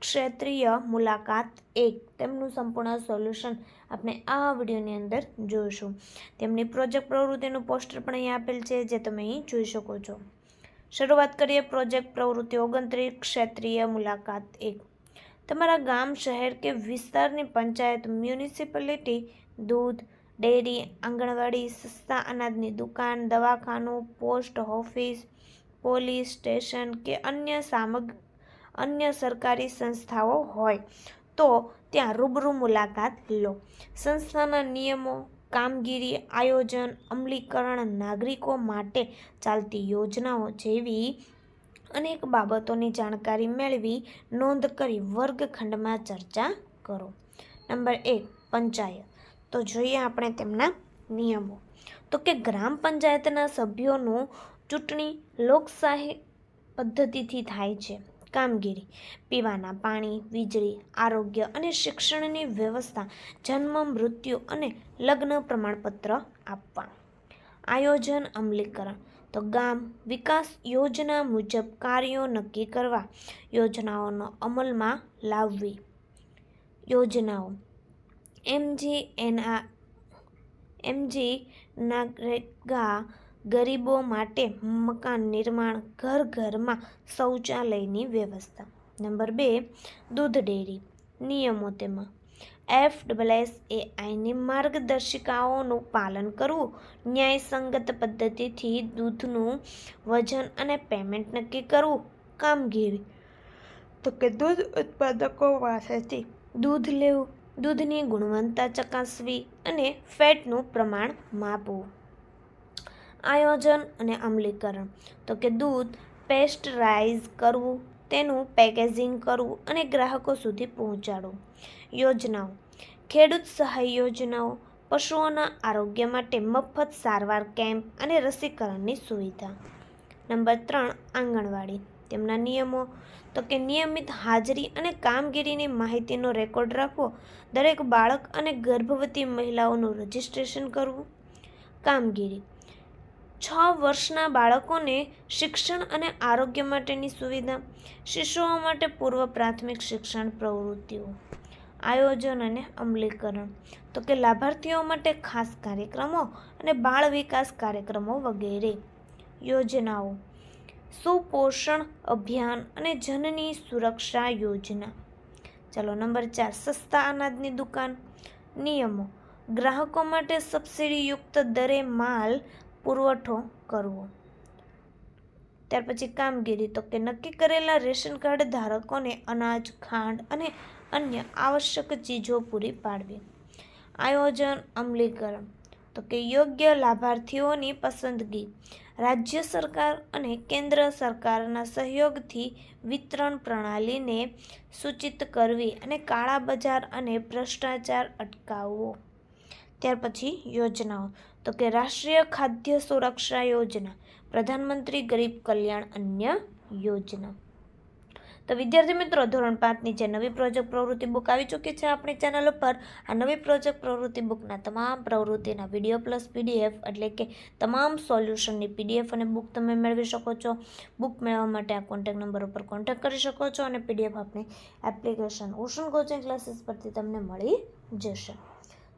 ક્ષેત્રીય મુલાકાત એક. તેમનું સંપૂર્ણ સોલ્યુશન આપણે આ વિડીયોની અંદર જોઈશું. તેમની પ્રોજેક્ટ પ્રવૃત્તિનું પોસ્ટર પણ અહીં આપેલ છે, જે તમે અહીં જોઈ શકો છો. શરૂઆત કરીએ પ્રોજેક્ટ પ્રવૃત્તિ ઓગણત્રીસ, ક્ષેત્રીય મુલાકાત એક. તમારા ગામ, શહેર કે વિસ્તારની પંચાયત, મ્યુનિસિપાલિટી, દૂધ, ડેરી, આંગણવાડી, સસ્તા અનાજની દુકાન, દવાખાનું, પોસ્ટ ઓફિસ, પોલીસ સ્ટેશન કે અન્ય સામગ અન્ય સરકારી સંસ્થાઓ હોય, તો ત્યાં રૂબરૂ મુલાકાત લો. સંસ્થાના નિયમો, કામગીરી, આયોજન, અમલીકરણ નાગરિકો માટે ચાલતી યોજનાઓ જેવી અનેક બાબતોની જાણકારી મેળવી નોંધ કરી વર્ગખંડમાં ચર્ચા કરો. નંબર એક, પંચાયત. તો જોઈએ આપણે તેમના નિયમો. તો કે ગ્રામ પંચાયતના સભ્યોનું ચૂંટણી લોકશાહી પદ્ધતિથી થાય છે. કામગીરી, પીવાના પાણી, વીજળી, આરોગ્ય અને શિક્ષણની વ્યવસ્થા, જન્મ, મૃત્યુ અને લગ્ન પ્રમાણપત્ર આપવા. આયોજન, અમલીકરણ. તો ગામ વિકાસ યોજના મુજબ કાર્યો નક્કી કરવા યોજનાઓનો અમલમાં લાવવી. યોજનાઓ. એમજી એના એમજી નાગરેગા ગરીબો માટે મકાન નિર્માણ ઘર ઘરમાં શૌચાલયની વ્યવસ્થા. નંબર બે દૂધ ડેરી. નિયમો તેમાં. એફ ડબલ એસ એ આઈની માર્ગદર્શિકાઓનું પાલન કરવું ન્યાયસંગત પદ્ધતિથી દૂધનું વજન અને પેમેન્ટ નક્કી કરવું કામગીરી. તો કે દૂધ ઉત્પાદકો પાસેથી દૂધ લેવું દૂધની ગુણવત્તા ચકાસવી અને ફેટનું પ્રમાણ માપવું. આયોજન અને અમલીકરણ. તો કે દૂધ પેસ્ટરાઇઝ કરવું, તેનું પેકેજિંગ કરવું અને ગ્રાહકો સુધી પહોંચાડવું. યોજનાઓ. ખેડૂત સહાય યોજનાઓ. પશુઓના આરોગ્ય માટે મફત સારવાર કેમ્પ અને રસીકરણની સુવિધા. નંબર ત્રણ, આંગણવાડી. તેમના નિયમો. તો કે નિયમિત હાજરી અને કામગીરીની માહિતીનો રેકોર્ડ રાખવો, દરેક બાળક અને ગર્ભવતી મહિલાઓનું રજિસ્ટ્રેશન કરવું. કામગીરી. છ વર્ષના બાળકોને શિક્ષણ અને આરોગ્ય માટેની સુવિધા, શિશુઓ માટે પૂર્વ પ્રાથમિક શિક્ષણ પ્રવૃત્તિઓ, આયોજન અને અમલીકરણ. તો કે લાભાર્થીઓ માટે ખાસ કાર્યક્રમો અને બાળ વિકાસ કાર્યક્રમો વગેરે. યોજનાઓ. સુપોષણ અભિયાન અને જનની સુરક્ષા યોજના. ચાલો નંબર ચાર, સસ્તા અનાજની દુકાન. નિયમો. ગ્રાહકો માટે સબસિડીયુક્ત દરે માલ પુરવઠો કરવો. ત્યાર પછી કામગીરી. તો કે નક્કી કરેલા રેશન કાર્ડ ધારકોને અનાજ, ખાંડ અને અન્ય આવશ્યક ચીજો પૂરી પાડવી. આયોજન, અમલીકરણ. તો કે યોગ્ય લાભાર્થીઓની પસંદગી. રાજ્ય સરકાર અને કેન્દ્ર સરકારના સહયોગથી વિતરણ પ્રણાલીને સૂચિત કરવી અને કાળા બજાર અને ભ્રષ્ટાચાર અટકાવવો. ત્યાર પછી યોજનાઓ. તો કે રાષ્ટ્રીય ખાદ્ય સુરક્ષા યોજના, પ્રધાનમંત્રી ગરીબ કલ્યાણ અન્ય યોજના. તો વિદ્યાર્થી મિત્રો, ધોરણ પાંચની જે નવી પ્રોજેક્ટ પ્રવૃત્તિ બુક આવી ચૂકી છે આપણી ચેનલ ઉપર, આ નવી પ્રોજેક્ટ પ્રવૃત્તિ બુકના તમામ પ્રવૃત્તિના વીડિયો પ્લસ પીડીએફ એટલે કે તમામ સોલ્યુશનની પીડીએફ અને બુક તમે મેળવી શકો છો. બુક મેળવવા માટે આ કોન્ટેક્ટ નંબર ઉપર કોન્ટેક્ટ કરી શકો છો અને પીડીએફ આપણી એપ્લિકેશન ઓશન કોચિંગ ક્લાસીસ પરથી તમને મળી જશે.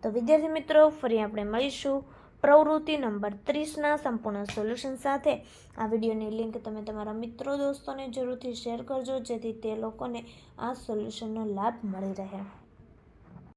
તો વિદ્યાર્થી મિત્રો, ફરી આપણે મળીશું. પ્રવૃત્તિ નંબર ત્રીસના સંપૂર્ણ સોલ્યુશન સાથે આ વિડીયોની લિંક તમે તમારા મિત્રો દોસ્તોને જરૂરથી શેર કરજો જેથી તે લોકોને આ સોલ્યુશનનો લાભ મળી રહે.